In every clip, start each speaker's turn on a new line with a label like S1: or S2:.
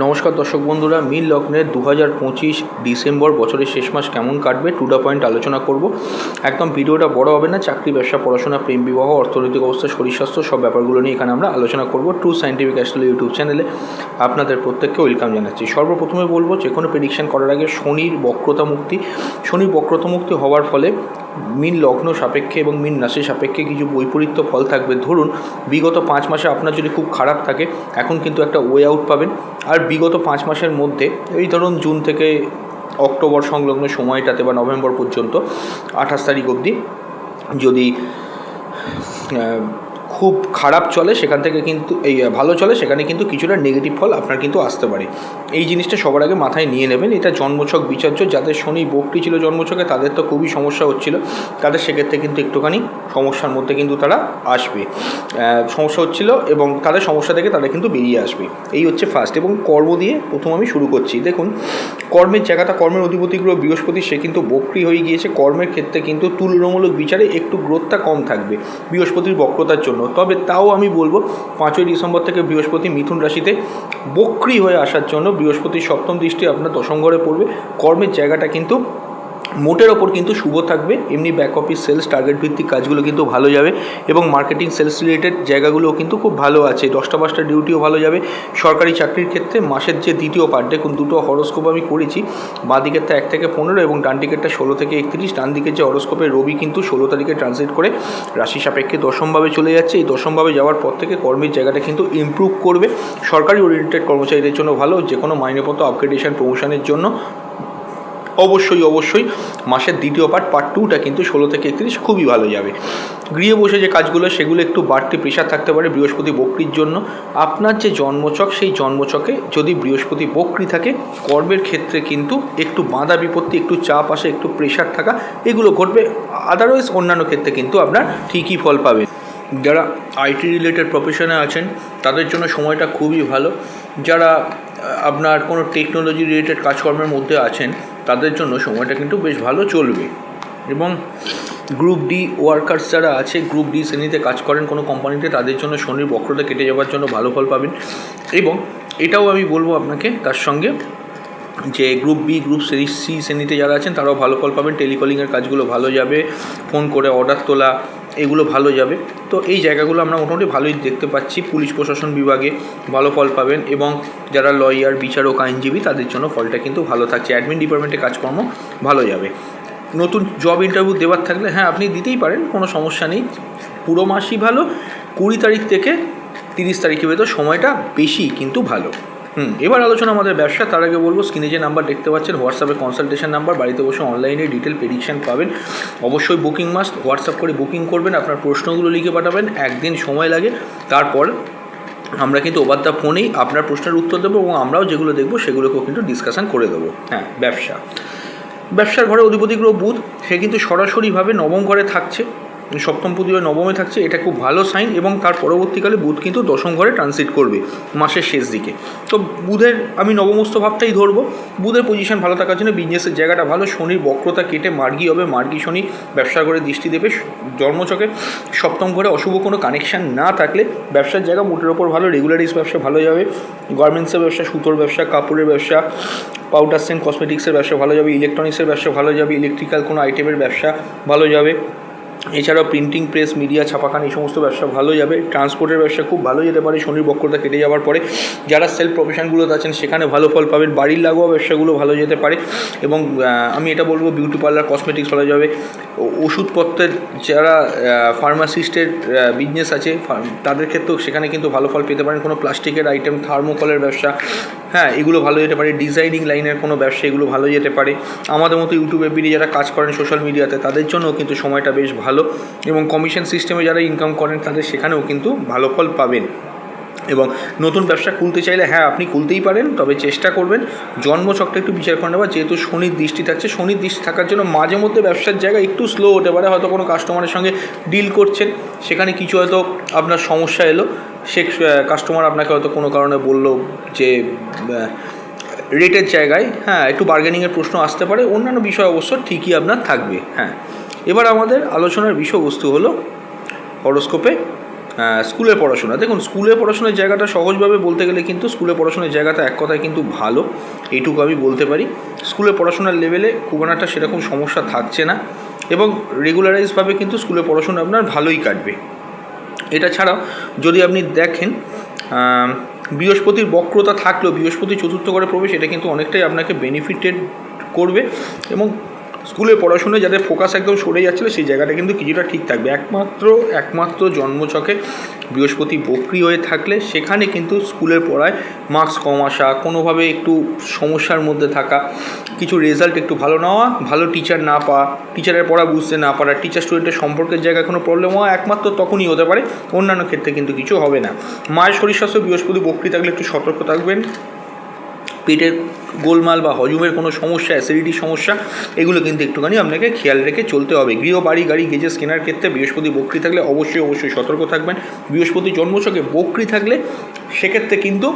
S1: নমস্কার দর্শক বন্ধুরা মিল লগ্নের দু হাজার পঁচিশ ডিসেম্বর বছরের শেষ মাস কেমন কাটবে? টু দা পয়েন্ট আলোচনা করব। একদম ভিডিওটা বড় হবে না, চাকরি, ব্যবসা, পড়াশোনা, প্রেম, বিবাহ, অর্থনৈতিক অবস্থা, শরীর স্বাস্থ্য, সব ব্যাপারগুলো নিয়ে এখানে আমরা আলোচনা করব ট্রু সাইন্টিফিক অ্যাস্ট্রোলজি ইউটিউব চ্যানেলে। আপনাদের প্রত্যেককে ওয়েলকাম জানাচ্ছি। সর্বপ্রথমে বলব, যে কোনো প্রেডিকশন করার আগে শনির বক্রতা মুক্তি। শনির বক্রতা মুক্তি হওয়ার ফলে মিন লগ্ন সাপেক্ষে এবং মিন রাশি সাপেক্ষে কিছু বৈপরীত্য ফল থাকবে। ধরুন, বিগত পাঁচ মাসে আপনার যদি খুব খারাপ থাকে, এখন কিন্তু একটা ওয়ে আউট পাবেন। আর বিগত পাঁচ মাসের মধ্যে, এই ধরুন জুন থেকে অক্টোবর সংলগ্ন সময়টাতে বা নভেম্বর পর্যন্ত, আঠাশ তারিখ অবধি যদি খুব খারাপ চলে, সেখান থেকে কিন্তু, এই ভালো চলে, সেখানে কিন্তু কিছুটা নেগেটিভ ফল আপনার কিন্তু আসতে পারে। এই জিনিসটা সবার আগে মাথায় নিয়ে নেবেন। এটা জন্মছক বিচার্য। যাদের শনি বকটি ছিল জন্মছকে, তাদের তো খুবই সমস্যা হচ্ছিল। তাদের সেক্ষেত্রে কিন্তু একটুখানি সমস্যার মধ্যে কিন্তু তারা আসবে। সমস্যা হচ্ছিল এবং তাদের সমস্যা থেকে তারা কিন্তু বেরিয়ে আসবে। এই হচ্ছে ফার্স্ট এবং কর্ম দিয়ে প্রথম আমি শুরু করছি। দেখুন, কর্মের জায়গাটা, কর্মের অধিপতি গ্রহ বৃহস্পতি, সে কিন্তু বক্রি হয়ে গিয়েছে। কর্মের ক্ষেত্রে কিন্তু তুলনামূলক বিচারে একটু গ্রোথটা কম থাকবে বৃহস্পতির বক্রতার জন্য। তবে তাও আমি বলব, পাঁচই ডিসেম্বর থেকে বৃহস্পতি মিথুন রাশিতে বক্রি হয়ে আসার জন্য বৃহস্পতির সপ্তম দৃষ্টি আপনার দশম ঘরে পড়বে। কর্মের জায়গাটা কিন্তু মোটের ওপর কিন্তু শুভ থাকবে। এমনি ব্যাক অফিস সেলস টার্গেট ভিত্তিক কাজগুলো কিন্তু ভালো যাবে এবং মার্কেটিং সেলস রিলেটেড জায়গাগুলোও কিন্তু খুব ভালো আছে। দশটা পাঁচটা ডিউটিও ভালো যাবে। সরকারি চাকরির ক্ষেত্রে মাসের যে দ্বিতীয় পার্ট দেখুন দুটো হরস্কোপ আমি করেছি। বাঁ দিকেরটা এক থেকে পনেরো এবং ডান দিকেরটা ষোলো থেকে একত্রিশ। ডান দিকের যে হরস্কোপে রবি কিন্তু ষোলো তারিখে ট্রান্সলেট করে রাশি সাপেক্ষে দশমভাবে চলে যাচ্ছে। এই দশমভাবে যাওয়ার পর থেকে কর্মের জায়গাটা কিন্তু ইমপ্রুভ করবে। সরকারি ওরিয়েন্টেড কর্মচারীদের জন্য ভালো যে কোনো মাইনেপত্র আপগ্রেডেশন প্রমোশনের জন্য অবশ্যই অবশ্যই মাসের দ্বিতীয় পার্ট পার্ট টুটা কিন্তু ষোলো থেকে একত্রিশ খুবই ভালো যাবে। গৃহে বসে যে কাজগুলো, সেগুলো একটু বাড়তি প্রেশার থাকতে পারে বৃহস্পতি বক্রির জন্য। আপনার যে জন্মচক, সেই জন্মচকে যদি বৃহস্পতি বক্রি থাকে, কর্মের ক্ষেত্রে কিন্তু একটু বাঁধা বিপত্তি, একটু চাপ আসে, একটু প্রেশার থাকা, এগুলো ঘটবে। আদারওয়াইজ অন্যান্য ক্ষেত্রে কিন্তু আপনার ঠিকই ফল পাবেন যারা আইটি রিলেটেড প্রফেশনে আছেন, তাদের জন্য সময়টা খুবই ভালো। যারা আপনার কোনো টেকনোলজি রিলেটেড কাজকর্মের মধ্যে আছেন তাদের জন্য সময়টা কিন্তু বেশ ভালো চলবে। এবং গ্রুপ ডি ওয়ার্কার্স যারা আছে, গ্রুপ ডি শ্রেণীতে কাজ করেন কোনো কোম্পানিতে, তাদের জন্য শনির বক্রতা কেটে যাওয়ার জন্য ভালো ফল পাবেন। এবং এটাও আমি বলব আপনাকে তার সঙ্গে যে group B group C C শ্রেণীতে যারা আছেন, তারাও ভালো ফল পাবেন। টেলিকলিংয়ের কাজগুলো ভালো যাবে। ফোন করে অর্ডার তোলা, এগুলো ভালো যাবে। তো এই জায়গাগুলো আমরা মোটামুটি ভালোই দেখতে পাচ্ছি। পুলিশ প্রশাসন বিভাগে ভালো ফল পাবেন এবং যারা লয়ার বিচারক, আইনজীবী, তাদের জন্য ফলটা কিন্তু ভালো থাকছে। অ্যাডমিন ডিপার্টমেন্টে কাজকর্ম ভালো যাবে। নতুন জব ইন্টারভিউ দেওয়ার থাকলে হ্যাঁ আপনি দিতেই পারেন, কোনো সমস্যা নেই। পুরো মাসই ভালো, কুড়ি তারিখ থেকে তিরিশ তারিখের ভেতর সময়টা বেশি কিন্তু ভালো। হুম, এবার আলোচনা আমাদের ব্যবসা। তার আগে বলব স্ক্রিনে যে নাম্বার দেখতে পাচ্ছেন হোয়াটসঅ্যাপে কনসালটেশন নাম্বার বাড়িতে বসে অনলাইনে ডিটেল প্রেডিকশন পাবেন। অবশ্যই বুকিং মাস্ট হোয়াটসঅ্যাপ করে বুকিং করবেন, আপনার প্রশ্নগুলো লিখে পাঠাবেন, একদিন সময় লাগে। তারপর আমরা কিন্তু ওভার দ্য ফোনেই আপনার প্রশ্নের উত্তর দেবো এবং আমরাও যেগুলো দেখব, সেগুলোকেও কিন্তু ডিসকাশন করে দেবো। হ্যাঁ ব্যবসা। ব্যবসার ঘরে অধিপতি গ্রহ বুধ, সে কিন্তু সরাসরিভাবে নবম ঘরে থাকছে। সপ্তম পুজো নবমে থাকছে, এটা খুব ভালো সাইন এবং তার পরবর্তীকালে বুধ কিন্তু দশম ঘরে ট্রানজিট করবে মাসের শেষ দিকে। তো বুধের, আমি নবমস্ত ভাবটাই ধরবো। বুধের পজিশন ভালো থাকার জন্য বিজনেসের জায়গাটা ভালো, শনির বক্রতা কেটে মার্গি হবে, মার্গি শনি ব্যবসা করে দৃষ্টি দেবে, জন্মচকে সপ্তম ঘরে অশুভ কোনো কানেকশান না থাকলে ব্যবসার জায়গা মোটের ওপর ভালো রেগুলারিস ব্যবসা ভালো যাবে গার্মেন্টসের ব্যবসা, সুতোর ব্যবসা, কাপড়ের ব্যবসা পাউডার সেন্ট কসমেটিক্সের ব্যবসা ভালো যাবে ইলেকট্রনিক্সের ব্যবসা ভালো যাবে ইলেকট্রিক্যাল কোনো আইটেমের ব্যবসা ভালো যাবে। এছাড়াও প্রিন্টিং প্রেস মিডিয়া ছাপাখানা এই সমস্ত ব্যবসা ভালো যাবে। ট্রান্সপোর্টের ব্যবসা খুব ভালো যেতে পারে শনির বক্রতা কেটে যাওয়ার পরে। যারা সেলফ প্রফেশনগুলোতে আছেন, সেখানে ভালো ফল পাবেন। বাড়ির লাগোয়া ব্যবসাগুলো ভালো যেতে পারে। এবং আমি এটা বলব বিউটি পার্লার কসমেটিক্স ভালো যাবে। ওষুধপত্রের যারা ফার্মাসিস্টের বিজনেস আছে তাদের ক্ষেত্রেও সেখানে কিন্তু ভালো ফল পেতে পারেন। কোনো প্লাস্টিকের আইটেম থার্মোকলের ব্যবসা হ্যাঁ এগুলো ভালো যেতে পারে। ডিজাইনিং লাইনের কোনো ব্যবসা এগুলো ভালো যেতে পারে। আমাদের মতো ইউটিউবে বিডি যারা কাজ করেন সোশ্যাল মিডিয়াতে তাদের জন্য কিন্তু সময়টা বেশ ভালো। এবং কমিশন সিস্টেমে যারা ইনকাম করেন, তাদের সেখানেও কিন্তু ভালো ফল পাবেন। এবং নতুন ব্যবসা খুলতে চাইলে হ্যাঁ আপনি খুলতেই পারেন, তবে চেষ্টা করবেন জন্মচকটা একটু বিচার করে নেওয়া। যেহেতু শনির দৃষ্টি থাকছে, শনির দৃষ্টি থাকার জন্য মাঝে মধ্যে ব্যবসার জায়গা একটু স্লো হতে পারে। হয়তো কোনো কাস্টমারের সঙ্গে ডিল করছেন, সেখানে কিছু হয়তো আপনার সমস্যা এলো, সে কাস্টমার আপনাকে হয়তো কোনো কারণে বলল যে রেটের জায়গায় হ্যাঁ একটু বার্গেনিংয়ের প্রশ্ন আসতে পারে। অন্যান্য বিষয় অবশ্য ঠিকই আপনার থাকবে হ্যাঁ। এবার আমাদের আলোচনার বিষয়বস্তু হলো হরোস্কোপে আহ, স্কুলের পড়াশোনা। দেখুন স্কুলে পড়াশোনার জায়গাটা সহজভাবে বলতে গেলে কিন্তু স্কুলে পড়াশোনার জায়গাটা এক কথায় কিন্তু ভালো। এইটুকু আমি বলতে পারি। স্কুলে পড়াশোনার লেভেলে খুব একটা সেরকম সমস্যা থাকছে না এবং রেগুলারাইজভাবে কিন্তু স্কুলে পড়াশোনা আপনার ভালোই কাটবে। এটা ছাড়াও যদি আপনি দেখেন বৃহস্পতির বক্রতা থাকলেও বৃহস্পতি চতুর্থ ঘরে প্রবেশ এটা কিন্তু অনেকটাই আপনাকে বেনিফিটেড করবে এবং স্কুলে পড়াশোনায় যাদের ফোকাস একদম সরে যাচ্ছিল, সেই জায়গাটা কিন্তু কিছুটা ঠিক থাকবে। একমাত্র একমাত্র জন্মছকে বৃহস্পতি বক্রি হয়ে থাকলে সেখানে কিন্তু স্কুলের পড়ায় মার্কস কম আসা, কোনোভাবে একটু সমস্যার মধ্যে থাকা, কিছু রেজাল্ট একটু ভালো নেওয়া ভালো টিচার না পাওয়া টিচারের পড়া বুঝতে না পারা টিচার স্টুডেন্টের সম্পর্কের জায়গায় কোনো প্রবলেম হওয়া, একমাত্র তখনই হতে পারে। অন্যান্য ক্ষেত্রে কিন্তু কিছু হবে না। মায়ের শরীর স্বাস্থ্য, বৃহস্পতি বক্রি থাকলে একটু সতর্ক থাকবেন। পেটের গোলমাল বা হজমের কোনো সমস্যা অ্যাসিডিটির সমস্যা, এগুলো কিন্তু একটুখানি আপনাকে খেয়াল রেখে চলতে হবে। গৃহ, বাড়ি, গাড়ি, গেজেস, কেনার ক্ষেত্রে বৃহস্পতি বক্রি থাকলে অবশ্যই অবশ্যই সতর্ক থাকবেন। বৃহস্পতি জন্মছকে বক্রি থাকলে সেক্ষেত্রে কিন্তু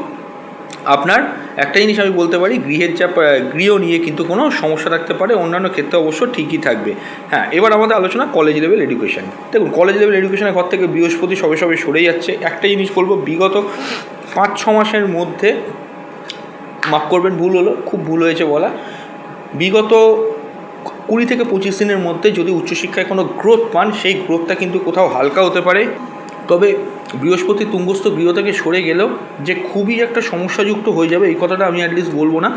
S1: আপনার একটা জিনিস আমি বলতে পারি, গৃহের যা গৃহ নিয়ে কিন্তু কোনো সমস্যা থাকতে পারে, অন্যান্য ক্ষেত্রে অবশ্য ঠিকই থাকবে। হ্যাঁ এবার আমাদের আলোচনা কলেজ লেভেল এডুকেশন দেখুন কলেজ লেভেল এডুকেশনের ঘর থেকে বৃহস্পতি সবে সবে সরে যাচ্ছে। একটা জিনিস বলব, বিগত পাঁচ ছ মাসের মধ্যে মাফ করবেন, ভুল হলো, খুব ভুল হয়েছে বলা। বিগত কুড়ি থেকে পঁচিশ দিনের মধ্যে যদি উচ্চশিক্ষায় কোনো গ্রোথ পান, সেই গ্রোথটা কিন্তু কোথাও হালকা হতে পারে। তবে বৃহস্পতি তুঙ্গস্থ গৃহ থেকে সরে গেলেও যে খুবই একটা সমস্যাযুক্ত হয়ে যাবে, এই কথাটা আমি অ্যাটলিস্ট বলব না।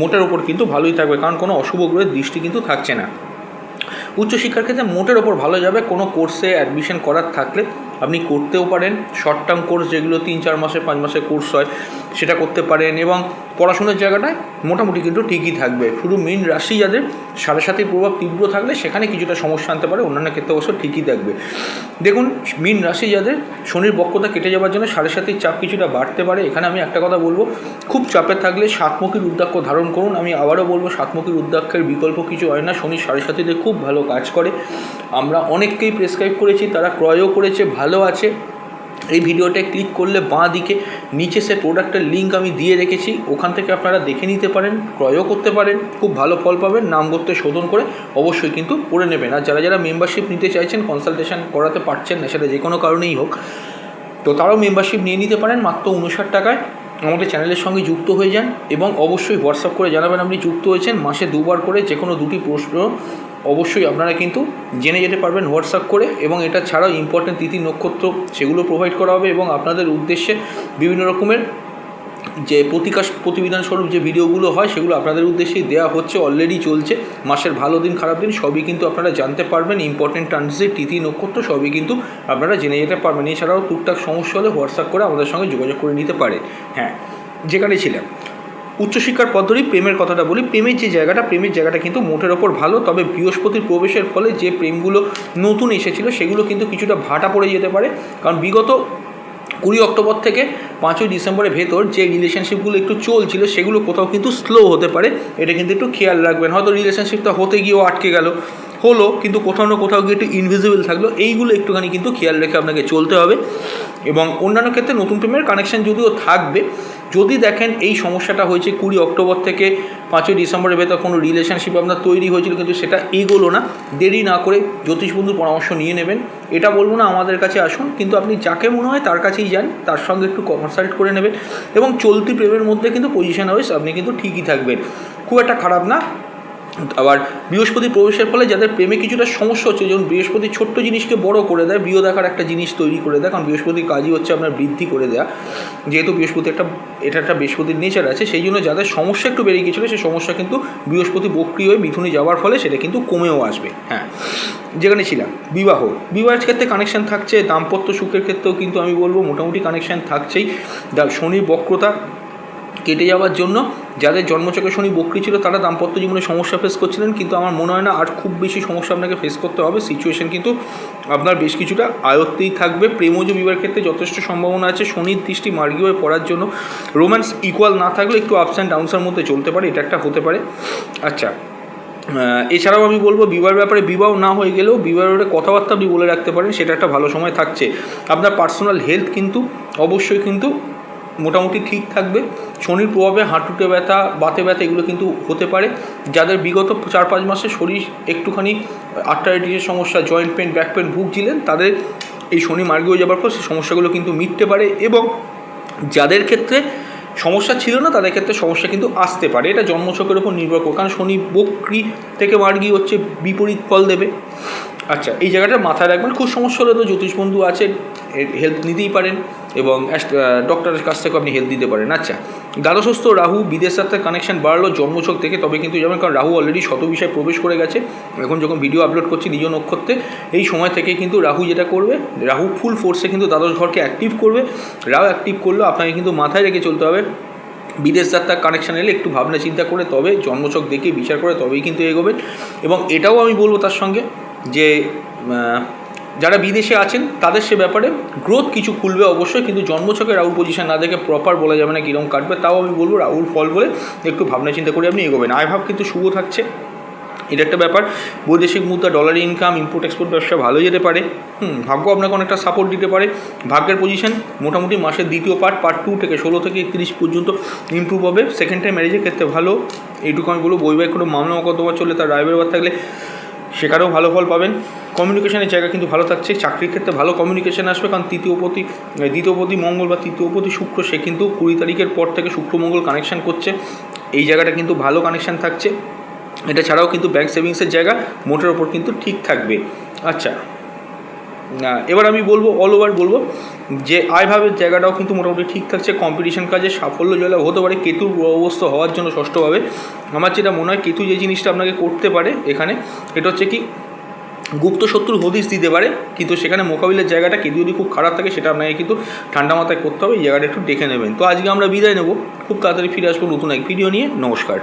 S1: মোটের ওপর কিন্তু ভালোই থাকবে, কারণ কোনো অশুভ গ্রহের দৃষ্টি কিন্তু থাকছে না। উচ্চশিক্ষার ক্ষেত্রে মোটের ওপর ভালো যাবে, কোনো কোর্সে অ্যাডমিশন করার থাকলে আপনি করতেও পারেন। শর্ট টার্ম কোর্স যেগুলো তিন, চার মাসে, পাঁচ মাসের কোর্স হয়, সেটা করতে পারেন এবং পড়াশোনার জায়গাটায় মোটামুটি কিন্তু ঠিকই থাকবে। শুধু মেন রাশি যাদের, সাড়ে সাথে প্রভাব তীব্র থাকলে সেখানে কিছুটা সমস্যা আনতে পারে, অন্যান্য ক্ষেত্রে অবশ্য ঠিকই থাকবে। দেখুন, মিন রাশি যাদের, শনির বক্ষতা কেটে যাওয়ার জন্য সাড়ে সাতির চাপ কিছুটা বাড়তে পারে। এখানে আমি একটা কথা বলব, খুব চাপে থাকলে সাতমুখীর উদ্যাক্ষ ধারণ করুন। আমি আবারও বলব, সাতমুখীর উদ্যাক্ষের বিকল্প কিছু হয় না। শনির সাড়ে সাতিতে খুব ভালো কাজ করে। আমরা অনেককেই প্রেসক্রাইব করেছি, তারা ক্রয়ও করেছে, ভালো আছে। এই ভিডিওটা ক্লিক করলে বাঁ দিকে নিচে সে প্রোডাক্টের লিঙ্ক আমি দিয়ে রেখেছি, ওখান থেকে আপনারা দেখে নিতে পারেন, ক্রয়ও করতে পারেন, খুব ভালো ফল পাবেন, নাম করতে শোধন করে অবশ্যই কিন্তু করে নেবেন। আর যারা যারা মেম্বারশিপ নিতে চাইছেন কনসালটেশন করাতে পারছেন না, সেটা যে কোনো কারণেই হোক, তো তারাও মেম্বারশিপ নিয়ে নিতে পারেন, মাত্র উনষাট টাকায় আমাদের চ্যানেলের সঙ্গে যুক্ত হয়ে যান এবং অবশ্যই হোয়াটসঅ্যাপ করে জানাবেন আপনি যুক্ত হয়েছেন, মাসে দুবার করে যে কোনো দুটি প্রশ্ন অবশ্যই আপনারা কিন্তু জেনে যেতে পারবেন হোয়াটসঅ্যাপ করে এবং এটা ছাড়াও ইম্পর্টেন্ট তিথি নক্ষত্র সেগুলো প্রোভাইড করা হবে এবং আপনাদের উদ্দেশ্যে বিভিন্ন রকমের যে প্রতিকাশ প্রতিবিধান স্বরূপ যে ভিডিওগুলো হয় সেগুলো আপনাদের উদ্দেশ্যেই দেওয়া হচ্ছে অলরেডি চলছে। মাসের ভালো দিন, খারাপ দিন সবই কিন্তু আপনারা জানতে পারবেন। ইম্পর্টেন্ট ট্রান্সিট তিথি, নক্ষত্র সবই কিন্তু আপনারা জেনে যেতে পারবেন। এছাড়াও টুকটাক সমস্যা হলে হোয়াটসঅ্যাপ করে আমাদের সঙ্গে যোগাযোগ করে নিতে পারেন হ্যাঁ যেখানে ছিলাম উচ্চশিক্ষার পদ্ধতি, প্রেমের কথাটা বলি, প্রেমের যে জায়গাটা, প্রেমের জায়গাটা কিন্তু মোটের ওপর ভালো, তবে বৃহস্পতির প্রবেশের ফলে যে প্রেমগুলো নতুন এসেছিল, সেগুলো কিন্তু কিছুটা ভাটা পড়ে যেতে পারে। কারণ বিগত কুড়ি অক্টোবর থেকে পাঁচই ডিসেম্বরের ভেতর যে রিলেশনশিপগুলো একটু চলছিল, সেগুলো কোথাও কিন্তু স্লো হতে পারে। এটা কিন্তু একটু খেয়াল রাখবেন। হয়তো রিলেশনশিপটা হতে গিয়েও আটকে গেল। হলো, কিন্তু কোথাও না কোথাও গিয়ে একটু ইনভিজিবল থাকল। এইগুলো একটুখানি কিন্তু খেয়াল রেখে আপনাকে চলতে হবে। এবং অন্যান্য ক্ষেত্রে নতুন প্রেমের কানেকশান যদিও থাকবে, যদি দেখেন এই সমস্যাটা হয়েছে কুড়ি অক্টোবর থেকে পাঁচই ডিসেম্বরের ভেতর কোনো রিলেশনশিপ আপনার তৈরি হয়েছিল কিন্তু সেটা এগোলো না, দেরি না করে জ্যোতিষ বন্ধুর পরামর্শ নিয়ে নেবেন। এটা বলব না, আমাদের কাছে আসুন, কিন্তু আপনি যাকে মনে হয় তার কাছেই যান, তার সঙ্গে একটু কনসাল্ট করে নেবেন। এবং চলতি প্রেমের মধ্যে কিন্তু পজিশন ওয়াইজ আপনি কিন্তু ঠিকই থাকবেন। খুব একটা খারাপ না আবার বৃহস্পতি প্রবেশের ফলে যাদের প্রেমে কিছুটা সমস্যা হচ্ছে, যেমন বৃহস্পতি ছোট্ট জিনিসকে বড় করে দেয় বৃহ দেখার একটা জিনিস তৈরি করে দেয়, কারণ বৃহস্পতির কাজই হচ্ছে আপনার বৃদ্ধি করে দেয়া। যেহেতু বৃহস্পতি একটা, এটা একটা বৃহস্পতির নেচার আছে, সেই জন্য যাদের সমস্যা একটু বেড়ে গিয়েছিল, সেই সমস্যা কিন্তু বৃহস্পতি বক্রি হয়ে মিথুনে যাওয়ার ফলে সেটা কিন্তু কমেও আসবে হ্যাঁ। যেখানে ছিলাম, বিবাহ। বিবাহের ক্ষেত্রে কানেকশান থাকছে, দাম্পত্য সুখের ক্ষেত্রেও কিন্তু আমি বলব মোটামুটি কানেকশান থাকছেই। শনির বক্রতা কেটে যাওয়ার জন্য যাদের জন্মচকে শনি বকরি ছিল, তারা দাম্পত্য জীবনে সমস্যা ফেস করছিলেন, কিন্তু আমার মনে হয় না আর খুব বেশি সমস্যা আপনাকে ফেস করতে হবে। সিচুয়েশন কিন্তু আপনার বেশ কিছুটা আয়ত্তেই থাকবে। প্রেমজ বিবাহের ক্ষেত্রে যথেষ্ট সম্ভাবনা আছে। শনির দৃষ্টি মার্গীয় হয়ে পড়ার জন্য রোম্যান্স ইকুয়াল না থাকলে একটু আপস অ্যান্ড ডাউনসের মধ্যে চলতে পারে, এটা একটা হতে পারে। আচ্ছা এছাড়াও আমি বলব, বিবাহের ব্যাপারে বিবাহ না হয়ে গেলেও বিবাহের ব্যাপারে কথাবার্তা আপনি বলে রাখতে পারেন, সেটা একটা ভালো সময় থাকছে। আপনার পার্সোনাল হেলথ কিন্তু অবশ্যই কিন্তু মোটামুটি ঠিক থাকবে। শনির প্রভাবে হাঁটুটে ব্যথা, বাতে ব্যথা এগুলো কিন্তু হতে পারে। যাদের বিগত চার পাঁচ মাসে শরীর একটুখানি আর্টারাইটিসের সমস্যা জয়েন্ট পেন ব্যাক পেন ভুগছিলেন, তাদের এই শনি মার্গীয় যাবার পর সেই সমস্যাগুলো কিন্তু মিটতে পারে এবং যাদের ক্ষেত্রে সমস্যা ছিল না, তাদের ক্ষেত্রে সমস্যা কিন্তু আসতে পারে। এটা জন্মছকের ওপর নির্ভর করে, কারণ শনি বক্রি থেকে মার্গী হচ্ছে, বিপরীত ফল দেবে। আচ্ছা এই জায়গাটা মাথায় রাখবেন। খুব সমস্যা হলে তো জ্যোতিষ বন্ধু আছে হেল্প নিতেই পারেন এবং ডক্টরের কাছ থেকেও আপনি হেল্প দিতে পারেন। আচ্ছা দ্বাদশস্থ রাহু, বিদেশ সাথে কানেকশন বাড়লো জন্মছক থেকে, তবে কিন্তু যাবেন কারণ রাহু অলরেডি শত বিষয়ে প্রবেশ করে গেছে। এখন যখন ভিডিও আপলোড করছি নিজ নক্ষত্রে, এই সময় থেকে কিন্তু রাহু যেটা করবে, রাহু ফুল ফোর্সে কিন্তু দ্বাদশ ঘরকে অ্যাক্টিভ করবে। রাহু অ্যাক্টিভ করলেও আপনাকে কিন্তু মাথায় রেখে চলতে হবে। বিদেশ যাত্রার কানেকশান এলে একটু ভাবনা চিন্তা করে, তবে জন্মছক দেখে বিচার করে তবেই কিন্তু এগোবেন। এবং এটাও আমি বলব তার সঙ্গে যে যারা বিদেশে আছেন, তাদের সে ব্যাপারে গ্রোথ কিছু খুলবে অবশ্যই, কিন্তু জন্মছকে রাহুল পজিশন না দেখে প্রপার বলা যাবে না কীরকম কাটবে, তাও আমি বলব রাহুল ফল বলে একটু ভাবনা চিন্তা করে আপনি এগোবেন। আয় ভাব কিন্তু শুভ থাকছে। এটা একটা ব্যাপার। বৈদেশিক মুদ্রা ডলার ইনকাম ইম্পোর্ট এক্সপোর্ট ব্যবসা ভালো যেতে পারে। হুম, ভাগ্য আপনাকে অনেকটা সাপোর্ট দিতে পারে। ভাগ্যের পজিশন মোটামুটি মাসের দ্বিতীয় পার্ট পার্ট টু থেকে ষোলো থেকে একত্রিশ পর্যন্ত ইমপ্রুভ হবে। সেকেন্ড টাইম ম্যারেজের ক্ষেত্রে ভালো। এইটুকু আমি বলব, বৈবাহিক কোনো মামলা মকদ্দমা চললে তার রায় বেরোবার থাকলে সেখানেও ভালো ফল পাবেন। কমিউনিকেশনের জায়গা কিন্তু ভালো থাকছে। চাকরির ক্ষেত্রে ভালো কমিউনিকেশন আসবে, কারণ তৃতীয়পতি দ্বিতীয়পতি মঙ্গল বা তৃতীয়পতি শুক্র, সে কিন্তু কুড়ি তারিখের পর থেকে শুক্র মঙ্গল কানেকশান করছে। এই জায়গাটা কিন্তু ভালো কানেকশন থাকছে। এটা ছাড়াও কিন্তু ব্যাংক সেভিংসের জায়গা মোটের ওপর কিন্তু ঠিক থাকবে। আচ্ছা এবার আমি বলব অল ওভার বলব, যে আয়ভাবের জায়গাটাও কিন্তু মোটামুটি ঠিক থাকছে। কম্পিটিশন কাজে সাফল্য জয়লাভ হতে পারে। কেতুর অবস্থা হওয়ার জন্য ষষ্ঠভাবে। আমার যেটা মনে হয়, কেতু যে জিনিসটা আপনাকে করতে পারে এখানে, এটা হচ্ছে কি গুপ্ত শত্রুর হদিস দিতে পারে, কিন্তু সেখানে মোকাবিলার জায়গাটা কেউ যদি খুব খারাপ থাকে, সেটা আপনাকে কিন্তু ঠান্ডা মাথায় করতে হবে, এই জায়গাটা একটু দেখে নেবেন। তো আজকে আমরা বিদায় নেব। খুব তাড়াতাড়ি ফিরে আসব নতুন এক ভিডিও নিয়ে। নমস্কার।